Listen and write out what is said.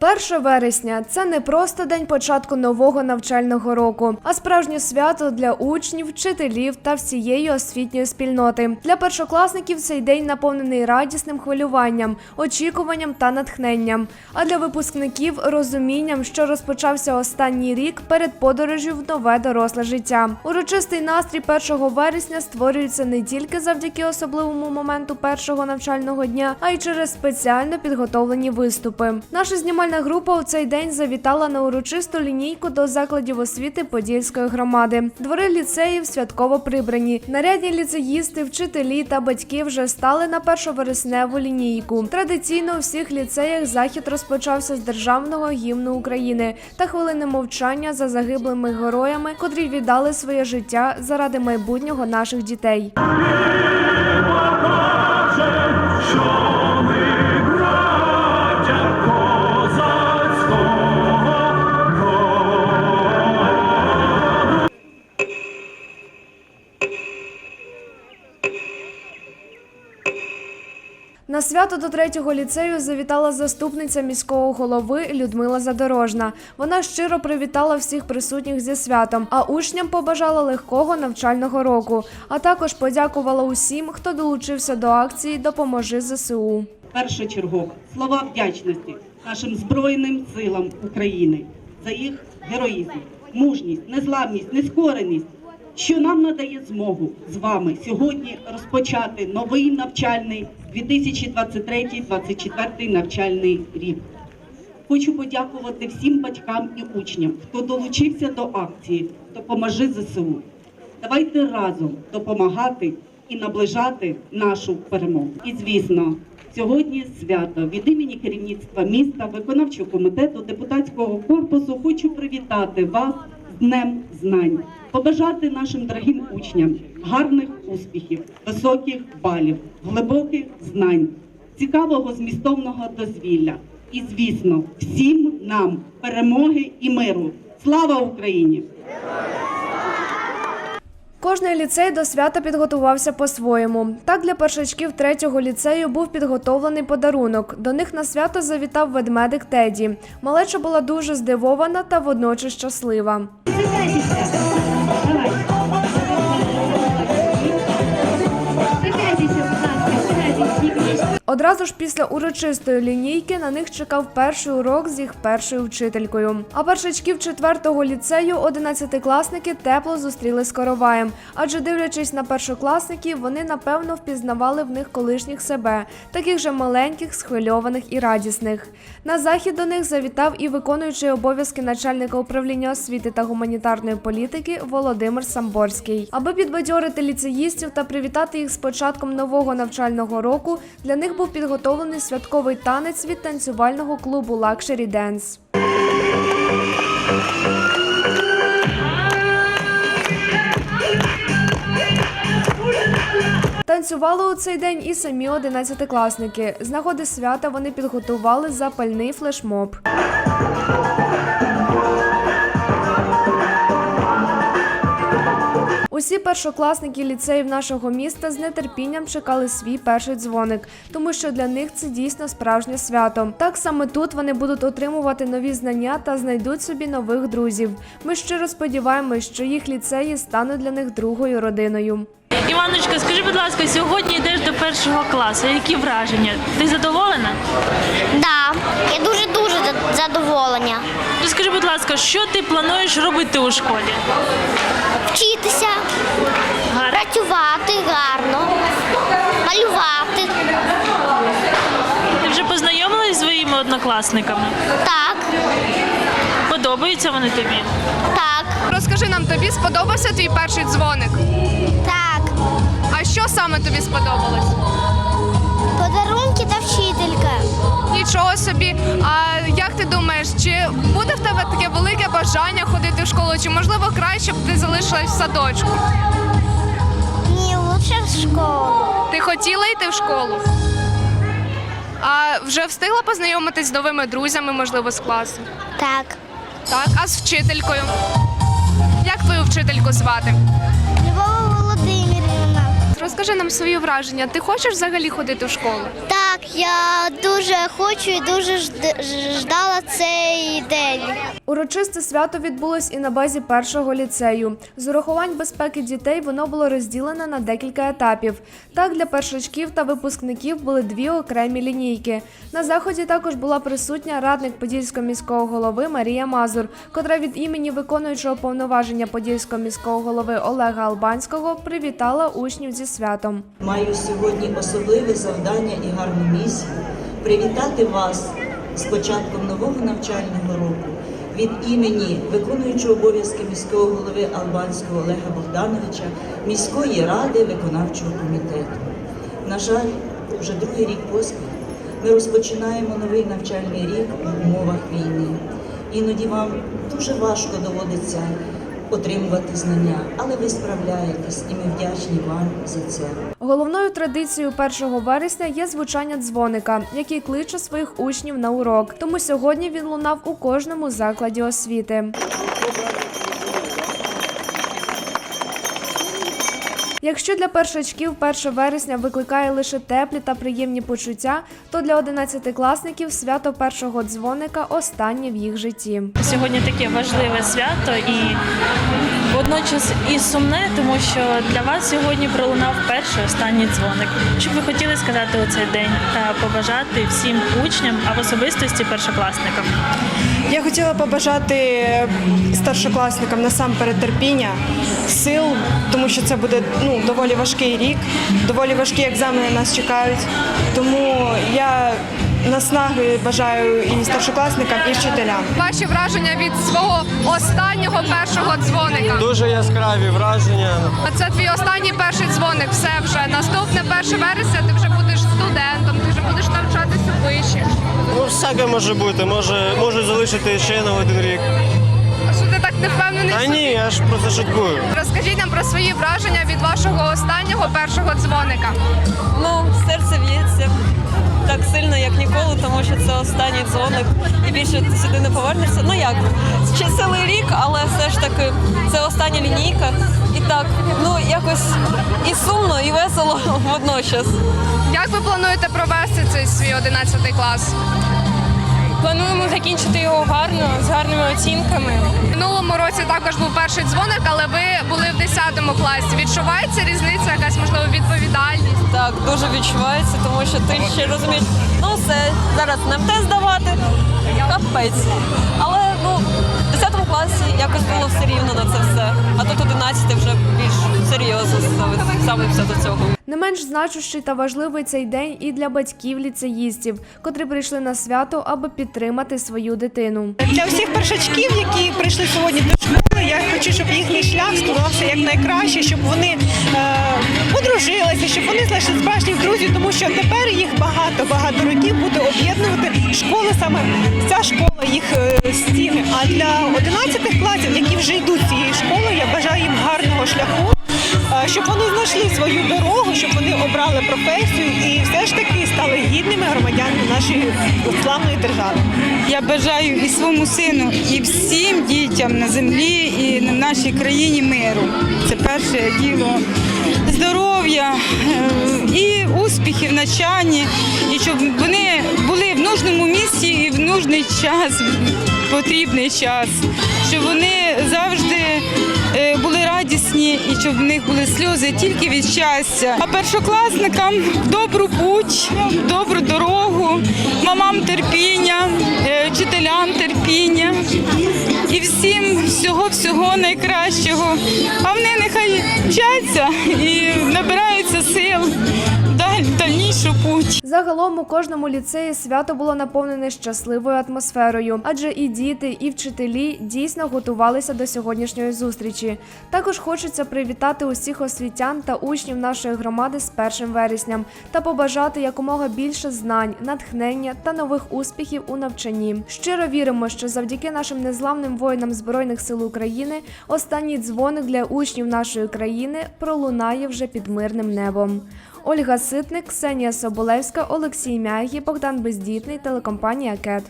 1 вересня це не просто день початку нового навчального року, а справжнє свято для учнів, вчителів та всієї освітньої спільноти. Для першокласників цей день наповнений радісним хвилюванням, очікуванням та натхненням. А для випускників розумінням, що розпочався останній рік перед подорожю в нове доросле життя. Урочистий настрій 1 вересня створюється не тільки завдяки особливому моменту першого навчального дня, а й через спеціально підготовлені виступи. Наша знімальна група у цей день завітала на урочисту лінійку до закладів освіти Подільської громади. Двори ліцеїв святково прибрані. Нарядні ліцеїсти, вчителі та батьки вже стали на першовересневу лінійку. Традиційно у всіх ліцеях захід розпочався з державного гімну України та хвилини мовчання за загиблими героями, котрі віддали своє життя заради майбутнього наших дітей. Свято до третього ліцею завітала заступниця міського голови Людмила Задорожна. Вона щиро привітала всіх присутніх зі святом, а учням побажала легкого навчального року. А також подякувала усім, хто долучився до акції Допоможи ЗСУ. першочергово слова вдячності нашим Збройним силам України за їх героїзм, мужність, незламність, нескореність, що нам надає змогу з вами сьогодні розпочати новий навчальний 2023-2024 навчальний рік. Хочу подякувати всім батькам і учням, хто долучився до акції Допоможи ЗСУ. Давайте разом допомагати і наближати нашу перемогу. І звісно, сьогодні свято від імені керівництва міста, виконавчого комітету, депутатського корпусу хочу привітати вас з Днем знань, побажати нашим дорогим учням гарних успіхів, високих балів, глибоких знань, цікавого змістовного дозвілля. І, звісно, всім нам перемоги і миру. Слава Україні! Кожний ліцей до свята підготувався по-своєму. Так для першачків третього ліцею був підготовлений подарунок. До них на свято завітав ведмедик Теді. Малеча була дуже здивована та водночас щаслива. Gracias. Одразу ж після урочистої лінійки на них чекав перший урок з їх першою вчителькою. А першачків четвертого ліцею одинадцятикласники тепло зустріли з короваєм. Адже дивлячись на першокласників, вони напевно впізнавали в них колишніх себе, таких же маленьких, схвильованих і радісних. На захід до них завітав і виконуючий обов'язки начальника управління освіти та гуманітарної політики Володимир Самборський. Аби підбадьорити ліцеїстів та привітати їх з початком нового навчального року, для них був підготовлений святковий танець від танцювального клубу Luxury Dance. Танцювали у цей день і самі одинадцятикласники. З нагоди свята вони підготували запальний флешмоб. Усі першокласники ліцеїв нашого міста з нетерпінням чекали свій перший дзвоник, тому що для них це дійсно справжнє свято. Так саме тут вони будуть отримувати нові знання та знайдуть собі нових друзів. Ми щиро сподіваємось, що їх ліцеї стануть для них другою родиною. Іваночка, скажи, будь ласка, сьогодні йдеш до першого класу. Які враження? Ти задоволена? Да, я дуже дуже за- задоволена. Ну, скажи, будь ласка, що ти плануєш робити у школі? Вчитися, Гарно. працювати гарно, малювати. Ти вже познайомилась зі своїми однокласниками? Так, Подобаються вони тобі? так, Розкажи нам, тобі сподобався твій перший дзвоник? так. А що саме тобі сподобалось? Подарунки вчителька. Нічого собі. А як ти думаєш, чи буде в тебе таке велике бажання ходити в школу, чи можливо краще б ти залишилась в садочку? Ні, лучше в школу. Ти хотіла йти в школу? А вже встигла познайомитись з новими друзями, можливо, з класу? Так. Так, а з вчителькою? Як твою вчительку звати? Розкажи нам свої враження. Ти хочеш взагалі ходити в школу? Так, я дуже хочу і дуже ждала цей день. Урочисте свято відбулось і на базі першого ліцею. З урахувань безпеки дітей воно було розділене на декілька етапів. Так, для першачків та випускників були дві окремі лінійки. На заході також була присутня радник Подільського міського голови Марія Мазур, котра від імені виконуючого повноваження Подільського міського голови Олега Албанського привітала учнів зі святом. Маю сьогодні особливе завдання і гарну місію привітати вас з початком нового навчального року від імені виконуючого обов'язки міського голови Албанського Олега Богдановича, міської ради виконавчого комітету. На жаль, вже другий рік поспіль ми розпочинаємо новий навчальний рік в умовах війни. Іноді вам дуже важко доводиться отримувати знання, але ви справляєтесь, і ми вдячні вам за це. Головною традицією 1 вересня є звучання дзвоника, який кличе своїх учнів на урок. Тому сьогодні він лунав у кожному закладі освіти. Якщо для першачків 1 вересня викликає лише теплі та приємні почуття, то для одинадцятикласників свято першого дзвоника останнє в їх житті. Сьогодні таке важливе свято і водночас і сумне, тому що для вас сьогодні пролунав перший останній дзвоник. Що б ви хотіли сказати у цей день та побажати всім учням, а в особистості першокласникам? Я хотіла побажати старшокласникам насамперед терпіння, сил, тому що це буде ну, доволі важкий рік, доволі важкі екзамени нас чекають. Тому я наснаги бажаю і старшокласникам, і вчителям. Ваші враження від свого останнього першого дзвоника. Дуже яскраві враження. А це твій останній перший дзвоник. Все вже наступне 1 вересня. Ти вже будеш студентом, ти вже будеш навчатися вище. Ну, всяке може бути. Може, можуть залишити ще на один рік. А що ти так не впевнений? А ні, я ж про це шуткую. Розкажіть нам про свої враження від вашого останнього першого дзвоника. Ну, серце б'ється так сильно, як ніколи, тому що це останній дзвоник і більше сюди не повернешся. Ну як, ще цілий рік, але все ж таки це остання лінійка. І так, ну якось і сумно, і весело водночас. Як ви плануєте провести цей свій 11 клас? Плануємо закінчити його гарно, з гарними оцінками. В Минулому році також був перший дзвоник, але ви були в 10 класі. Відчувається різниця, якась? Так, дуже відчувається, тому що ти ще розумієш, ну все, зараз нам МТ здавати, капець. Але ну, в 10 класі якось було все рівно на це все. А тут 11 вже більш серйозно ставиться- все до цього. Не менш значущий та важливий цей день і для батьків ліцеїстів, котрі прийшли на свято, аби підтримати свою дитину. Для всіх першачків, які прийшли сьогодні до школи, я хочу, щоб їхній шлях складався якнайкраще, щоб вони е, одружилися, щоб вони знайшли справжніх друзів, тому що тепер їх багато багато років буде об'єднувати школи саме ця школа, їх е, стіни. А для 11 класів, які вже йдуть з цієї школи, я бажаю їм гарного шляху. Е, Щоб вони знайшли свою дорогу, щоб вони обрали професію і все ж таки стали гідними громадянами нашої славної держави. Я бажаю і своєму сину, і всім дітям на землі і на нашій країні миру. Це перше діло. Здоров'я е, і успіхів в навчанні, і щоб вони були в нужному місці і в нужний час, потрібний час, щоб вони завжди е, були радісні і щоб в них були сльози тільки від щастя. А першокласникам добру путь, добру дорогу, мамам терпіння, е, вчителям терпіння і всім всього всього найкращого. А вони нехай вчаться і набираються сил Загалом у кожному ліцеї свято було наповнене щасливою атмосферою, адже і діти, і вчителі дійсно готувалися до сьогоднішньої зустрічі. Також хочеться привітати усіх освітян та учнів нашої громади з 1 вересням та побажати якомога більше знань, натхнення та нових успіхів у навчанні. Щиро віримо, що завдяки нашим незламним воїнам збройних сил України останній дзвоник для учнів нашої країни пролунає вже під мирним небом. Ольга Ситник, Ксенія Соболевська, Олексій Мягі, Богдан Бездітний, телекомпанія Кет.